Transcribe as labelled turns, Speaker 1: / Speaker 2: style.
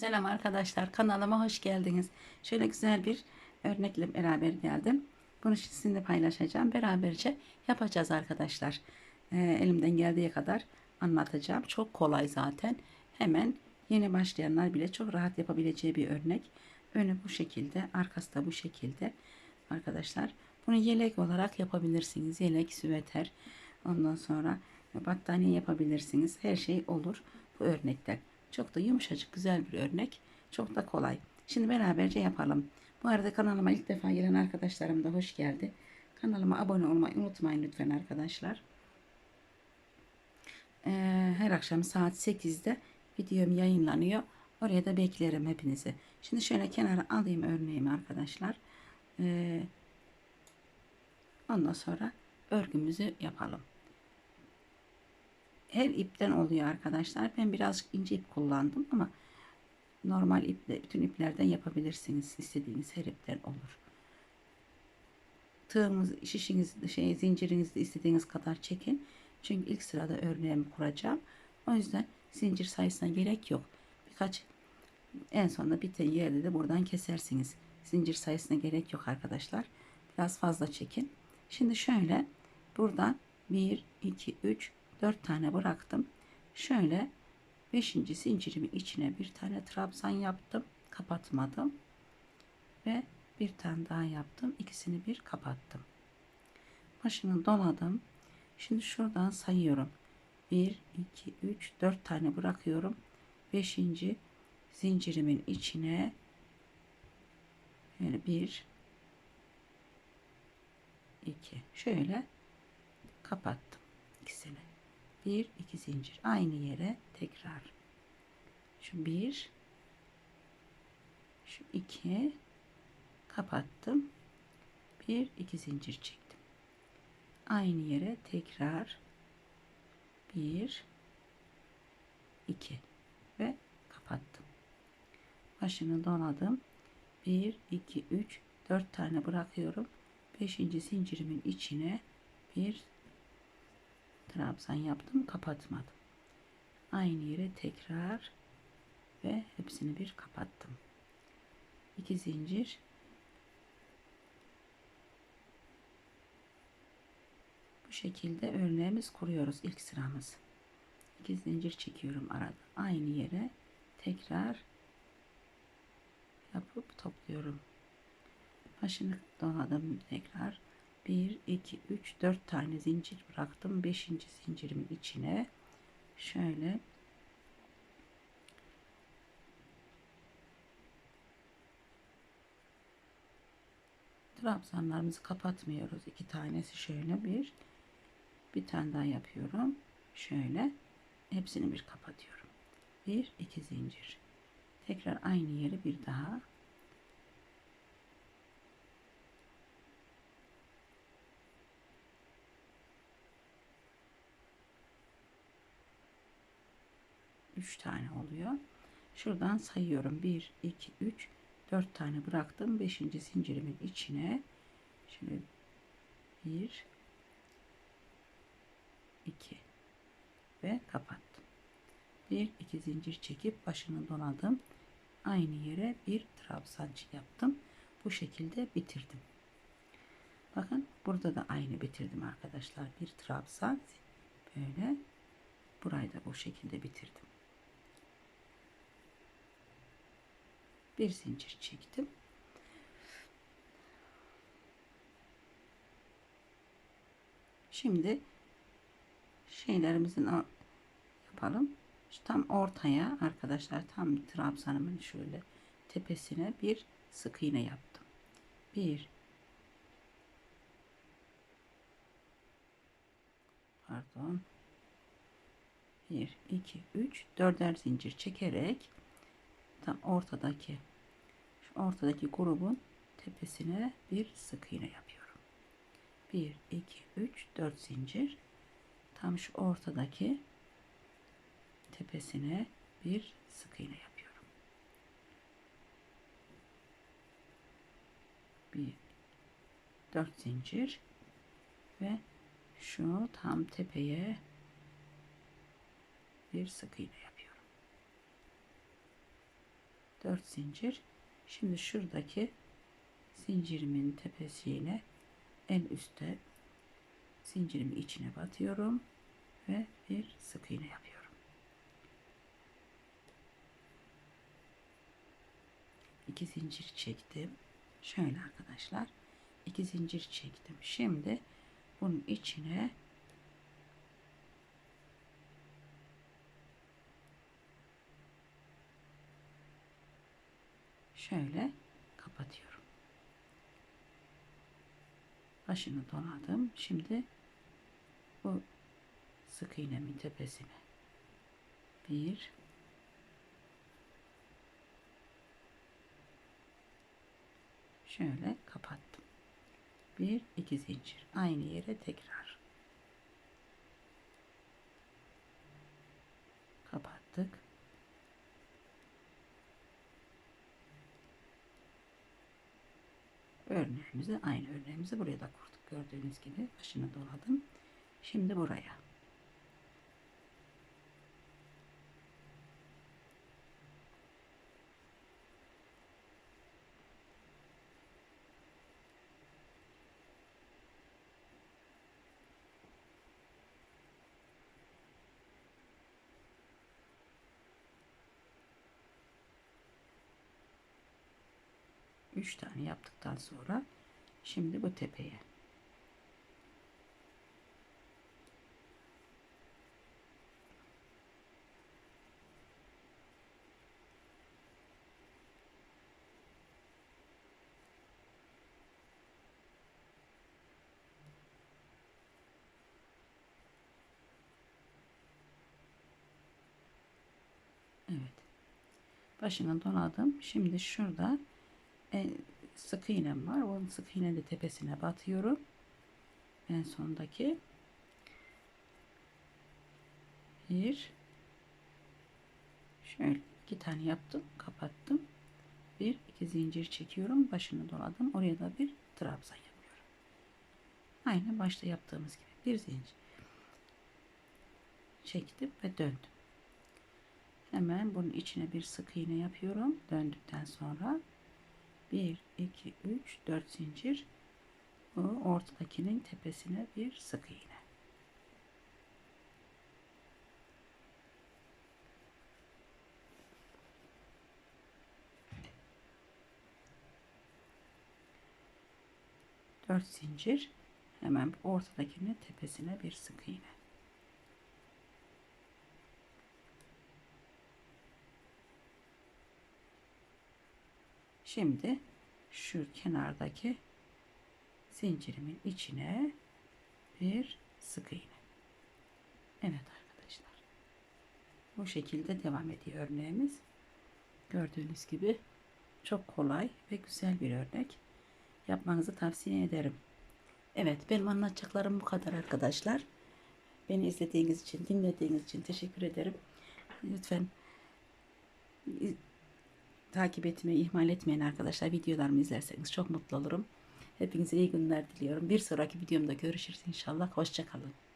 Speaker 1: Selam arkadaşlar kanalıma hoş geldiniz. Şöyle güzel bir örnekle beraber geldim. Bunu sizinle paylaşacağım. Beraberce yapacağız arkadaşlar. Ee, elimden geldiği kadar anlatacağım. Çok kolay zaten. Hemen yeni başlayanlar bile çok rahat yapabileceği bir örnek. Önü bu şekilde, arkası da bu şekilde. Arkadaşlar bunu yelek olarak yapabilirsiniz. Yelek, süveter. Ondan sonra battaniye yapabilirsiniz. Her şey olur bu örnekten. Çok da yumuşacık güzel bir örnek. Çok da kolay. Şimdi beraberce yapalım. Bu arada kanalıma ilk defa gelen arkadaşlarım da hoş geldi. Kanalıma abone olmayı unutmayın lütfen arkadaşlar. Ee, her akşam saat 8'de videom yayınlanıyor. Oraya da beklerim hepinizi. Şimdi şöyle kenara alayım örneğimi arkadaşlar. Ee, ondan sonra örgümüzü yapalım her ipten oluyor arkadaşlar. Ben birazcık ince ip kullandım ama normal iple bütün iplerden yapabilirsiniz. İstediğiniz her ipten olur. Tığımız, şişiniz, şey, zincirinizi istediğiniz kadar çekin. Çünkü ilk sırada örneğimi kuracağım. O yüzden zincir sayısına gerek yok. Birkaç en sonunda biten yerde de buradan kesersiniz. Zincir sayısına gerek yok arkadaşlar. Biraz fazla çekin. Şimdi şöyle buradan 1, 2, 3, 4 tane bıraktım. Şöyle 5. zincirimin içine bir tane trabzan yaptım. Kapatmadım. Ve bir tane daha yaptım. İkisini bir kapattım. Başını doladım. Şimdi şuradan sayıyorum. 1, 2, 3, 4 tane bırakıyorum. 5. zincirimin içine yani 1 2 şöyle kapattım ikisini bir iki zincir. Aynı yere tekrar. Şu bir şu iki. Kapattım. Bir iki zincir çektim. Aynı yere tekrar. Bir iki. Ve kapattım. Başını doladım 1 2 3 4 tane bırakıyorum. 5. zincirimin içine bir trabzan yaptım kapatmadım. Aynı yere tekrar ve hepsini bir kapattım. İki zincir. Bu şekilde örneğimiz kuruyoruz ilk sıramız. İki zincir çekiyorum arada. Aynı yere tekrar yapıp topluyorum. Başını doladım tekrar 1 2 3 4 tane zincir bıraktım. 5. zincirimin içine. Şöyle. Trabzanlarımızı kapatmıyoruz. İki tanesi şöyle bir. Bir tane daha yapıyorum. Şöyle. Hepsini bir kapatıyorum. Bir iki zincir. Tekrar aynı yere bir daha 3 tane oluyor. Şuradan sayıyorum. 1, 2, 3, 4 tane bıraktım. 5. zincirimin içine şöyle 1, 2 ve kapattım. 1, 2 zincir çekip başını doladım. Aynı yere bir trabzan yaptım. Bu şekilde bitirdim. Bakın burada da aynı bitirdim arkadaşlar. Bir trabzan böyle burayı da bu şekilde bitirdim. Bir zincir çektim. Şimdi şeylerimizin yapalım. Şu tam ortaya arkadaşlar tam trabzanımın şöyle tepesine bir sık iğne yaptım. Bir pardon 1 2 3 dörder zincir çekerek tam ortadaki ortadaki grubun tepesine bir sık iğne yapıyorum. 1 2 3 4 zincir tam şu ortadaki tepesine bir sık iğne yapıyorum. 1 4 zincir ve şu tam tepeye bir sık iğne yapıyorum. 4 zincir. Şimdi şuradaki zincirimin tepesiyle en üstte zincirimin içine batıyorum ve bir sık iğne yapıyorum. İki zincir çektim. Şöyle arkadaşlar. iki zincir çektim. Şimdi bunun içine şöyle kapatıyorum. Başını doladım. Şimdi bu sık iğnemin tepesine bir şöyle kapattım. Bir iki zincir aynı yere tekrar kapattık. Örneğimizi aynı örneğimizi buraya da kurduk. Gördüğünüz gibi başını doladım. Şimdi buraya. Üç tane yaptıktan sonra şimdi bu tepeye Evet. Başını doladım. Şimdi şurada e, sık iğnem var. O sık iğne de tepesine batıyorum. En sondaki bir şöyle iki tane yaptım. Kapattım. Bir iki zincir çekiyorum. Başını doladım. Oraya da bir trabzan yapıyorum. Aynı başta yaptığımız gibi. Bir zincir çektim ve döndüm. Hemen bunun içine bir sık iğne yapıyorum. Döndükten sonra 1, 2, 3, 4 zincir. Bu ortadakinin tepesine bir sık iğne. Dört zincir. Hemen ortadakinin tepesine bir sık iğne. Şimdi şu kenardaki zincirimin içine bir sık iğne. Evet arkadaşlar. Bu şekilde devam ediyor örneğimiz. Gördüğünüz gibi çok kolay ve güzel bir örnek. Yapmanızı tavsiye ederim. Evet benim anlatacaklarım bu kadar arkadaşlar. Beni izlediğiniz için, dinlediğiniz için teşekkür ederim. Lütfen takip etmeyi ihmal etmeyin arkadaşlar. Videolarımı izlerseniz çok mutlu olurum. Hepinize iyi günler diliyorum. Bir sonraki videomda görüşürüz inşallah. Hoşçakalın.